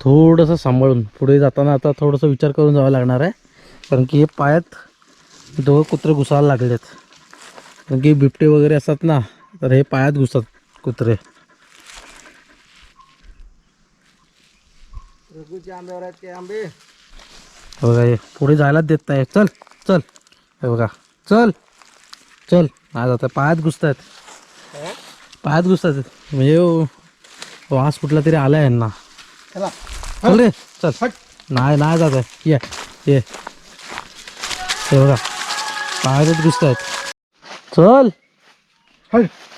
थोडंसं सांभाळून. पुढे जाताना आता थोडंसं विचार करून जावं लागणार आहे. कारण की हे पायात दोघं कुत्रे घुसायला लागलेत. कारण की बिबटे वगैरे असतात ना तर हे पायात घुसतात कुत्रे. आहेत आंबे? हे बघा हे पुढे जायलाच देत नाही. चल चल. हे बघा चल चल. आज आता पायात घुसतात पायात घुसतात म्हणजे वास कुठला तरी आला यांना. चला. चल रे चल. नाही नाही जात आहे. ये ये. हे बघा पायातच घुसत आहेत. चल.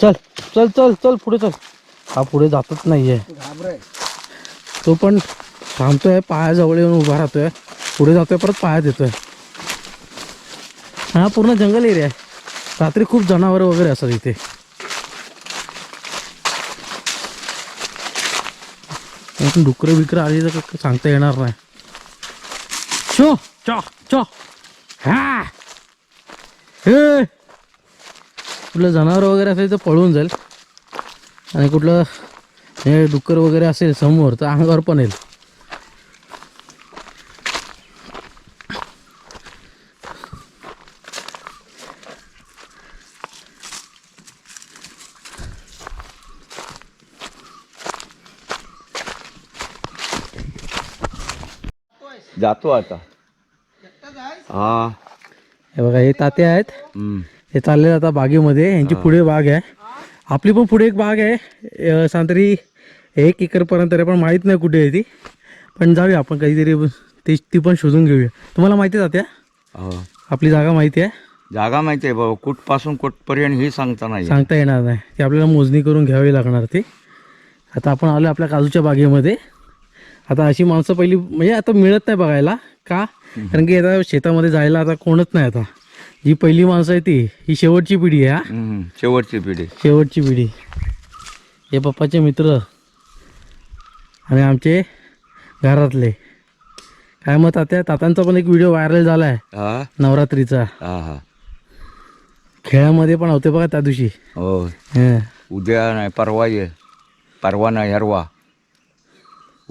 चल चल चल चल पुढे चल. हा पुढे जातच नाहीये. तो पण थांबतोय पायाजवळ येऊन उभा राहतोय. पुढे जातोय परत पायात येतोय. हा पूर्ण जंगल एरिया आहे. रात्री खूप जनावरं वगैरे असतात इथे. पण डुकरं बिकरं आली तर सांगता येणार नाही. चो चो चो. हा. हे कुठलं जनावर वगैरे असेल तर पळून जाईल. आणि कुठलं हे डुक्कर वगैरे असेल समोर तर अंगावर पण येईल. जातो आता. हा. हे बघा हे ताते आहेत. हम्म. हे चालले आता बागेमध्ये. यांची पुढे बाग आहे. आपली पण पुढे एक बाग आहे. अं, सांतरी एक एकरपर्यंत आहे पण माहीत नाही कुठे आहे ती. पण जाऊया आपण काहीतरी ती ती पण शोधून घेऊया. तुम्हाला माहिती आहे तात्या? हो. आपली जागा माहिती आहे? जागा माहिती आहे बाबा कुठपासून कुठपर्यंत ही सांगता नाही सांगता येणार नाही. ती आपल्याला मोजणी करून घ्यावी लागणार ती. आता आपण आलो आपल्या काजूच्या बागेमध्ये. आता अशी माणसं पहिली म्हणजे आता मिळत नाही बघायला. का? कारण की आता शेतामध्ये जायला आता कोणच नाही आता. जी पहिली माणसं आहे ती ही शेवटची पिढी आहे हा. शेवटची पिढी. शेवटची पिढी. हे पप्पाचे मित्र आणि आमचे घरातले. काय मग तात्या तात्यांचा पण एक व्हिडिओ व्हायरल झाला आहे हा? नवरात्रीचा. हा हा. खेळामध्ये पण होते बघा त्या दिवशी. हो. हं. उद्या नाही परवा ये. परवा नाही हरवा.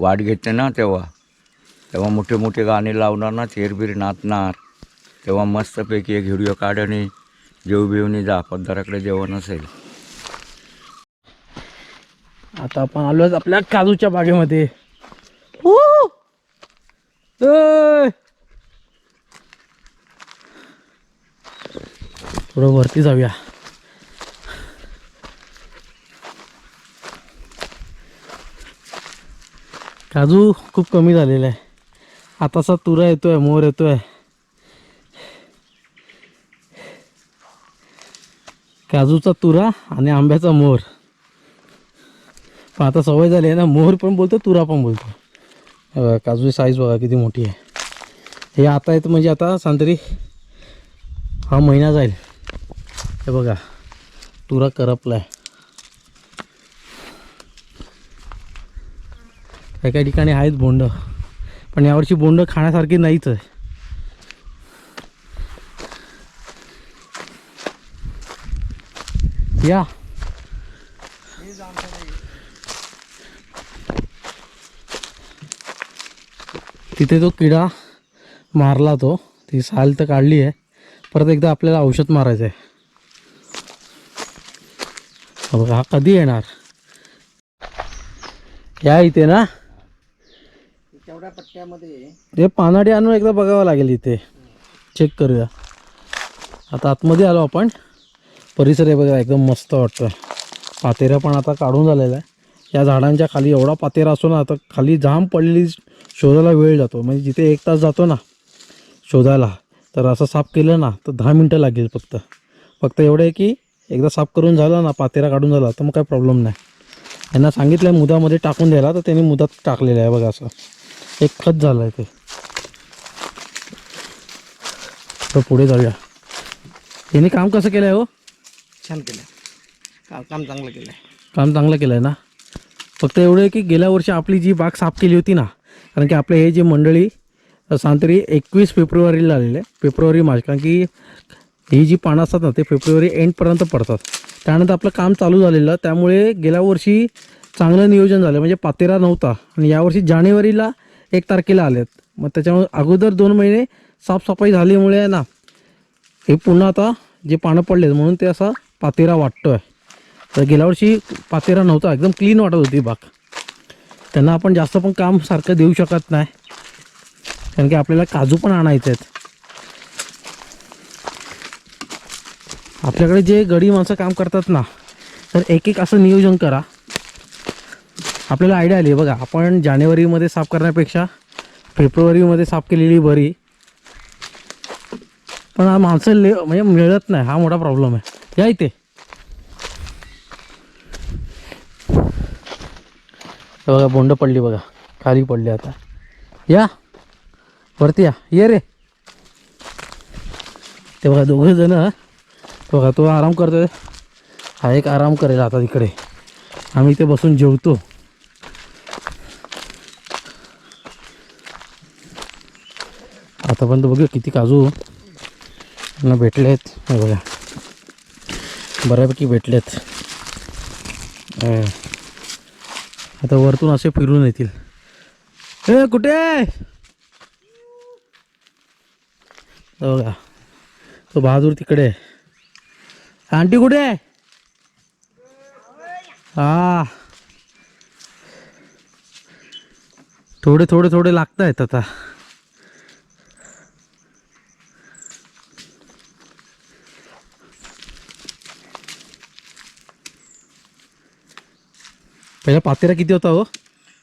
वाट घेते ना तेव्हा. तेव्हा मोठे मोठे गाणे लावणार ना थेरबीर नाचणार. तेव्हा मस्तपैकी एक व्हिडिओ काढ आणि जेव बिवणी जा पद्धाराकडे जेवण असेल. आता आपण आलो आपल्या काजूच्या बागेमध्ये! ए! थोडं वरती जाऊया. काजू खूप कमी झालेला आहे. आताचा तुरा येतो आहे मोर येतो आहे काजूचा तुरा आणि आंब्याचा मोर. पण आता सवय झाली आहे ना मोर पण बोलतो तुरा पण बोलतो काजूची साईज बघा किती मोठी आहे. हे आता येतं म्हणजे आता सांतरी हा महिना जाईल. हे बघा तुरा करपला आहे काही काही ठिकाणी आहेत बोंड. पण यावर्षी बोंड खाण्यासारखी नाहीच आहे. या. तिथे तो किडा मारला तो. ती साल तर काढली आहे. परत एकदा आपल्याला औषध मारायचं आहे. बघा हा कधी येणार? या इथे ना. एवढ्या पट्ट्यामध्ये? हे पानाडी आणून एकदा बघावं लागेल इथे. चेक करूया. आता आतमध्ये आलो आपण. परिसर आहे बघा एकदम मस्त वाटतं पातेरा पण आता काढून झालेला आहे. या झाडांच्या खाली एवढा पातेरा असतो ना आता खाली जाम पडलेली शोधायला वेळ जातो. म्हणजे जिथे एक तास जातो ना शोधायला. तर असं साफ केलं ना तर दहा मिनटं लागेल फक्त. फक्त एवढं आहे की एकदा साफ करून झालं ना पातेरा काढून झाला तर मग काही प्रॉब्लेम नाही. यांना सांगितलं मुदामध्ये टाकून द्यायला तर त्यांनी मुदात टाकलेलं आहे बघा असं. एक खत झालं आहे ते पुढे जाऊया. यांनी काम कसं केलं आहे हो? छान केलं काम चांगलं केलं काम चांगलं केलं आहे ना? फक्त एवढं आहे की गेल्या वर्षी आपली जी बाग साफ केली होती ना कारण की आपले हे जे मंडळी सांतरी एकवीस फेब्रुवारीला आलेले आहे फेब्रुवारी मार्च कारण की ही जी पानं असतात ना ते फेब्रुवारी एंडपर्यंत पडतात. त्यानंतर आपलं काम चालू झालेलं त्यामुळे गेल्या वर्षी चांगलं नियोजन झालं. म्हणजे पातेरा नव्हता. आणि यावर्षी जानेवारीला एक तारखेला आलेत. मग त्याच्यामुळे अगोदर दोन महिने साफसफाई झाल्यामुळे आहे ना हे पुन्हा आता जे पानं पडलेत म्हणून ते असा पातेरा वाटतो आहे तर गेल्या वर्षी पातेरा नव्हता एकदम क्लीन वाटत होती बाग. त्यांना आपण जास्त पण काम सारखं देऊ शकत नाही. कारण की आपल्याला काजू पण आणायचे आहेत. आपल्याकडे जे गडी माणसं काम करतात ना तर एक एक असं नियोजन करा. आपल्याला आयडिया आली. बघा आपण जानेवारीमध्ये साफ करण्यापेक्षा फेब्रुवारीमध्ये साफ केलेली बरी. पण हा माणसं ले म्हणजे मिळत नाही. हा मोठा प्रॉब्लेम आहे. या इथे. बघा बोंड पडली बघा. खाली पडली आता. या. वरती या. ये रे. ते बघा दोघं जण बघा तो आराम करतोय. हा एक आराम करेल आता तिकडे. आम्ही इथे बसून जेवतो. आतापर्यंत बघूया किती काजू न भेटले आहेत हे बघा. बऱ्यापैकी भेटलेत. आता वरतून असे फिरून येतील. ए कुठे? आहे? बघा. तो बहादूर तिकडे आहे. आंटी कुठे? आहे हा. थोडे थोडे थोडे लागत आहेत आता. पहिला पातेरा किती होता हो?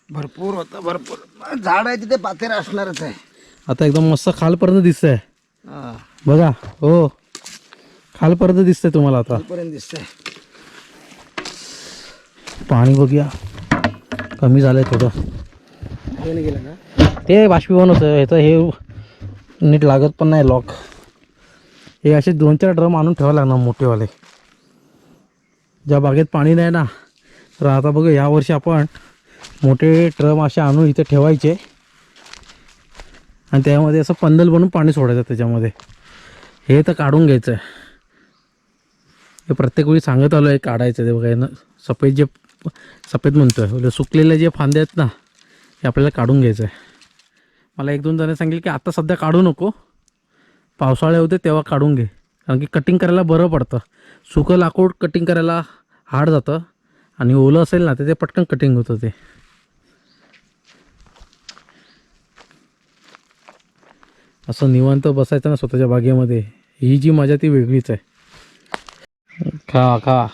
भरपूर होतं भरपूर. झाड आहे तिथे पातेरा असणारच आहे. आता एकदम मस्त खालपर्यंत दिसतंय. बघा हो. खालपर्यंत दिसतंय तुम्हाला आता. पर्यंत दिसतंय. पाणी बघूया. कमी झालंय थोडं. ट्रेन गेलं ना ते बाष्पीभवन होतं ह्याचं हे नीट लागत पण नाही लॉक हे असे दोन चार ड्रम आणून ठेवावं लागणार मोठेवाले. ज्या बागेत पाणी नाही ना तर आता बघू यावर्षी आपण मोठे ट्रम असे आणून इथे ठेवायचे. आणि त्यामध्ये असं पंदल बनवून पाणी सोडायचं त्याच्यामध्ये. हे तर काढून घ्यायचं आहे हे प्रत्येक वेळी सांगत आलो आहे काढायचं ते बघा सफेद जे सफेद म्हणतो आहे म्हणजे सुकलेले जे फांदे आहेत ना हे आपल्याला काढून घ्यायचं आहे मला एक दोन जण सांगेल की आता सध्या काढू नको. पावसाळे होते तेव्हा काढून घे. कारण की कटिंग करायला बरं पडतं. सुकं लाकूड कटिंग करायला हार्ड जातं. आणि ओलं असेल ना तर ते पटकन कटिंग होतं ते. असं निवांत बसायचं ना स्वतःच्या बागेमध्ये. ही जी मजा ती वेगळीच आहे. खा खा.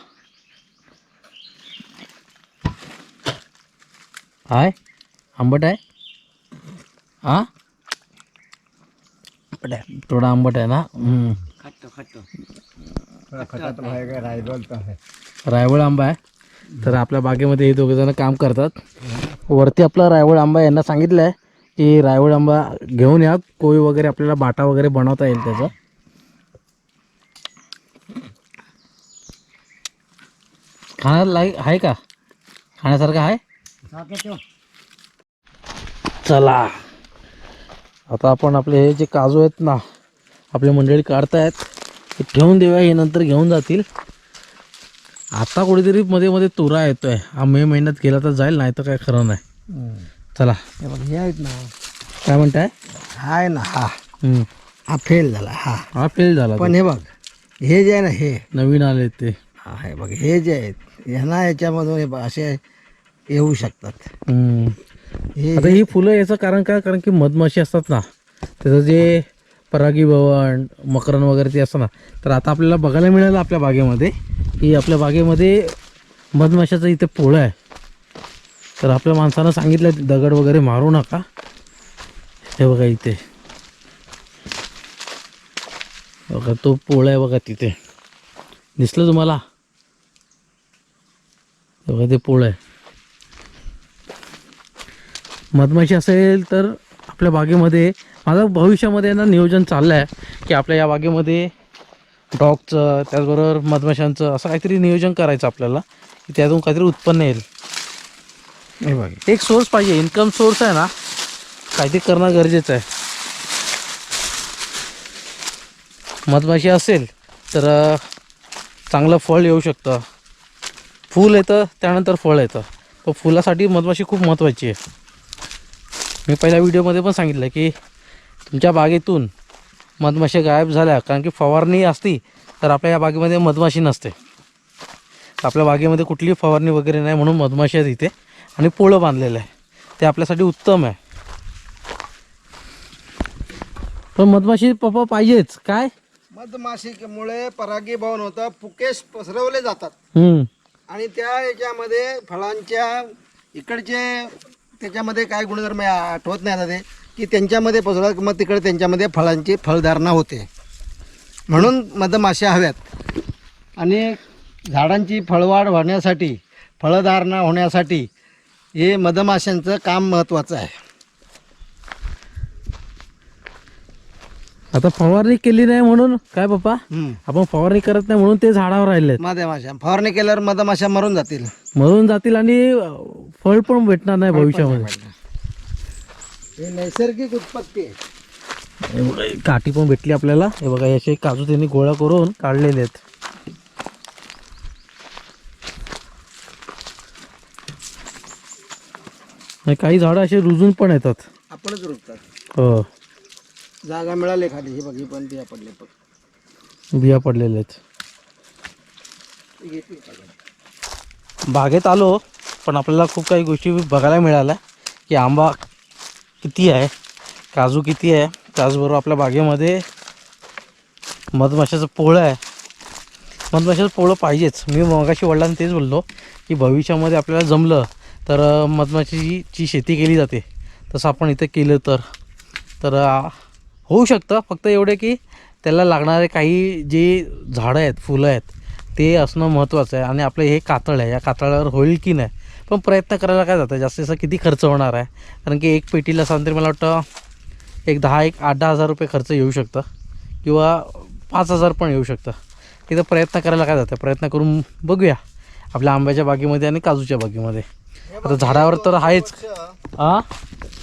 आहे? आंबट आहे. हा थोडा आंबट आहे ना? हम्म. रायवळ आंबा आहे? तर आपल्या बागेमध्ये हे दोघे जण काम करतात. वरती आपला रायवळ आंबा यांना सांगितलं आहे की रायवळ आंबा घेऊन या. कोळी वगैरे आपल्याला बाटा वगैरे बनवता येईल त्याचा. खाण्याला लाईक आहे का? खाण्यासारखं आहे? चला. आता आपण आपले हे जे काजू आहेत ना आपले मंडळी काढतायत ते ठेवून देऊया हे नंतर घेऊन जातील. आता कुठेतरी मध्ये मध्ये तुरा येतोय. हा मे महिन्यात गेला तर जाईल नाही तर काय खरं नाही. चला. हे बघ हे आहेत ना. काय म्हणताय? हा आहे ना हा. हम्म. हा फेल झाला हा. हा फेल झाला पण हे बघ हे जे आहे ना हे. नवीन आले ते. हा हे बघ हे जे आहेत ह्यांना याच्यामधून हे बघ असे येऊ शकतात. हम्म. हे आता ही फुलं याचं कारण काय? कारण की मधमाशी असतात ना त्याचं जे परागीभवन मकरण वगैरे ते असं ना. तर आता आपल्याला बघायला मिळालं आपल्या बागेमध्ये की आपल्या बागेमध्ये मधमाशाचं इथे पोळं आहे. तर आपल्या माणसानं सांगितलं दगड वगैरे मारू नका. हे बघा इथे. बघा तो पोळा आहे बघा तिथे. दिसलं तुम्हाला? बघा ते पोळं आहे. मधमाशी असेल तर आपल्या बागेमध्ये माझं भविष्यामध्ये ना नियोजन चाललं आहे की आपल्या या बागेमध्ये डॉगचं त्याचबरोबर मधमाशांचं असं काहीतरी नियोजन करायचं आपल्याला की त्यातून काहीतरी उत्पन्न येईल. हे बघ. एक सोर्स पाहिजे इन्कम सोर्स आहे ना काहीतरी करणं गरजेचं आहे. मधमाशी असेल तर चांगलं फळ येऊ शकतं. फूल येतं त्यानंतर फळ येतं. पण फुलासाठी मधमाशी खूप महत्त्वाची आहे. मी पहिल्या व्हिडिओमध्ये पण सांगितलं की तुमच्या बागेतून मधमाशी गायब झाल्या कारण की फवारणी असती तर आपल्या या बागेमध्ये मधमाशी नसते. आपल्या बागेमध्ये कुठलीही फवारणी वगैरे नाही म्हणून मधमाशी आहेत इथे आणि पोळं बांधलेलं आहे. ते आपल्यासाठी उत्तम आहे. पण मधमाशी पप्पा पाहिजेच. काय? मधमाशीमुळे परागीभवन होतं पुकेश पसरवले जातात. आणि त्या याच्यामध्ये फळांच्या इकडचे त्याच्यामध्ये काय गुणधर्म आहे आठवत नाही आता ते की त्यांच्यामध्ये पसरवलं मग तिकडे त्यांच्यामध्ये फळांची फळधारणा होते. म्हणून मधमाशा हव्यात. आणि झाडांची फळवाढ होण्यासाठी फळधारणा होण्यासाठी हे मधमाशांचं काम महत्त्वाचं आहे. आता फवारणी केली नाही म्हणून काय पप्पा आपण फवारणी करत नाही म्हणून ते झाडावर राहिलेत. मधमाशा. फवारणी केल्यावर मधमाशा मरून जातील. मरून जातील आणि फळ पण भेटणार नाही भविष्यामध्ये. नैसर्गिक उत्पत्ती काठी पण भेटली आपल्याला. हे बघा याचे काजू त्यांनी गोळा करून काढलेले आहेत. काही झाडं असे रुजून पण येतात. आपणच रुजतात. हो. जागा मिळाली खाली हे बघ हे पण बिया पडले बघ. बिया पडलेल्या आहेत घेतली बागेत आलो पण आपल्याला खूप काही गोष्टी बघायला मिळाल्या. की आंबा किती आहे काजू किती आहे त्याचबरोबर आपल्या बागेमध्ये मधमाशाचं पोळं आहे. मधमाशाचं पोळं पाहिजेच. मी मगाशी वडिलांना तेच बोललो की भविष्यामध्ये आपल्याला जमलं तर मधमाशीची शेती केली जाते. तसं आपण इथं केलं तर. तर आ, होऊ शकतं. फक्त एवढे की त्याला लागणारे काही जे झाडं आहेत फुलं आहेत ते असणं महत्त्वाचं आहे. आणि आपलं हे कातळ आहे. या कातळावर होईल की नाही? पण प्रयत्न करायला काय जातं? जास्तीत जास्त किती खर्च होणार आहे? कारण की एक पेटीला सांगते मला वाटतं एक दहा एक आठ दहा हजार रुपये खर्च येऊ शकतं. किंवा पाच हजार पण येऊ शकतं. तिथं प्रयत्न करायला काय जातं? प्रयत्न करून बघूया. आपल्या आंब्याच्या बागेमध्ये आणि काजूच्या बागेमध्ये. आता झाडावर तर आहेच. हां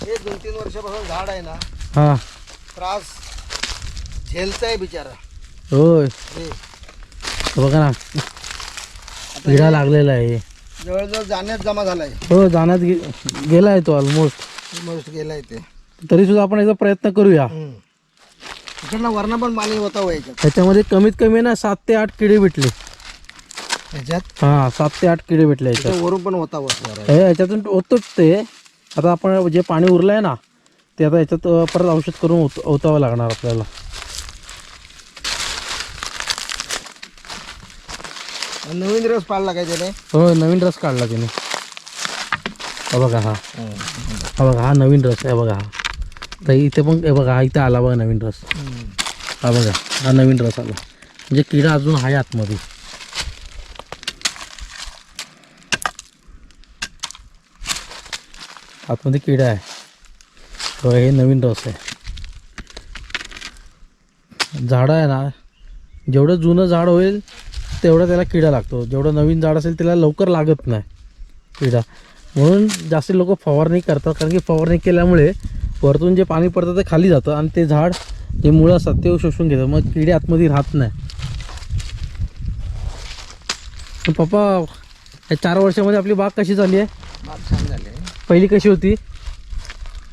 हे दोन तीन वर्षापासून झाड आहे ना हां. त्रास झेलतंय बिचारा. होय. हे. बघा ना किडा लागलेला आहे. जवळजवळ जाण्यात जमा झालाय. हो जाण्यात गे गेला आहे तो ऑलमोस्ट मस्त गेलाय ते. तरी सुद्धा आपण याचा प्रयत्न करूया. इकडनं वरण पण पाणी होता व्हायच्यात त्याच्यामध्ये कमीत कमी ना सात ते आठ किडे भेटले. ह्याच्यात? हां सात ते आठ किडे भेटले याच्यात. वरून पण होता हे याच्यातून होतोच ते. आता आपण जे पाणी उरलं आहे ना ते आता याच्यात परत औषध करून ओत ओतावं लागणार आपल्याला. नवीन रस पाडला काय त्याने? हो नवीन रस काढला त्याने. हा बघा हा. हा बघा हा नवीन रस आहे बघा हा. तर इथे पण हे बघा हा इथे आला बघा नवीन रस. हा बघा हा नवीन रस आला. म्हणजे किडा अजून आहे आतमध्ये. आतमध्ये किडा आहे. बघा हे नवीन रस आहे. झाडं आहे ना जेवढं जुनं झाड होईल तेवढं त्याला किडा लागतो. जेवढं नवीन झाड असेल त्याला लवकर लागत नाही किडा. म्हणून जास्त लोक फवारणी करतात कारण की फवारणी केल्यामुळे वरतून जे पाणी पडतं ते खाली जातं आणि ते झाड जे मुळं असतात ते शोषून घेतं मग किडे आतमध्ये राहत नाही. पप्पा या चार वर्षामध्ये आपली बाग कशी झाली आहे? बाग छान झाले पहिली कशी होती?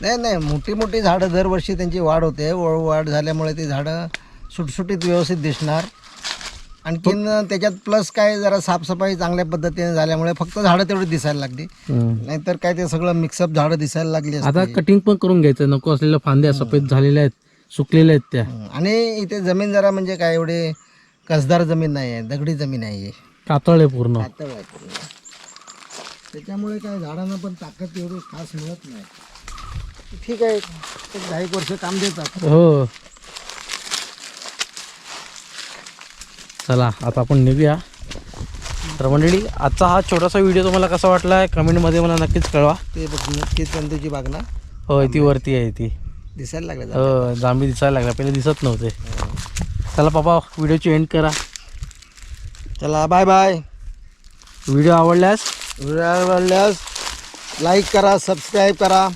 नाही नाही मोठी मोठी झाडं दरवर्षी त्यांची वाढ होते. वाढ झाल्यामुळे ती झाडं सुटसुटीत व्यवस्थित दिसणार. आणखीन त्याच्यात प्लस काय जरा साफसफाई चांगल्या पद्धतीने झाल्यामुळे फक्त झाडं तेवढी दिसायला लागली. नाहीतर काय ते सगळं मिक्सअप झाडं दिसायला लागली आता. कटिंग पण करून घ्यायचं. नको असलेल्या फांद्या सफेद झालेल्या आहेत सुकलेल्या आहेत त्या. आणि इथे जमीन जरा म्हणजे काय एवढे कसदार जमीन नाही आहे दगडी जमीन आहे. कातळ आहे पूर्ण. पातळ आहे पूर्ण. त्याच्यामुळे काय झाडांना पण ताकद एवढी खास मिळत नाही. ठीक आहे. एक दहा एक वर्ष काम देतात. हो. चला आता आपण निघूया. तर मंडळी आजचा हा छोटासा व्हिडिओ तुम्हाला कसा वाटला आहे कमेंटमध्ये मला नक्कीच कळवा. ते बघ नक्कीच चंदूची बाग ना? हो ती वरती आहे ती. दिसायला लागले हो जांभी दिसायला लागल्या. पहिले दिसत नव्हते. चला पापा व्हिडिओची एंड करा. चला बाय बाय व्हिडिओ आवडल्यास? व्हिडिओ आवडल्यास लाईक करा सबस्क्राईब करा.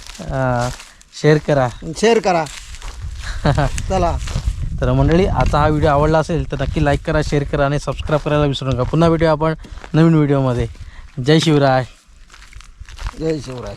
शेअर करा. शेअर करा. चला. तर मंडळी आता हा व्हिडिओ आवडला असेल तर नक्की लाईक करा शेअर करा आणि सबस्क्राईब करायला विसरू नका. पुन्हा व्हिडिओ आपण नवीन व्हिडिओमध्ये. जय शिवराय. जय शिवराय.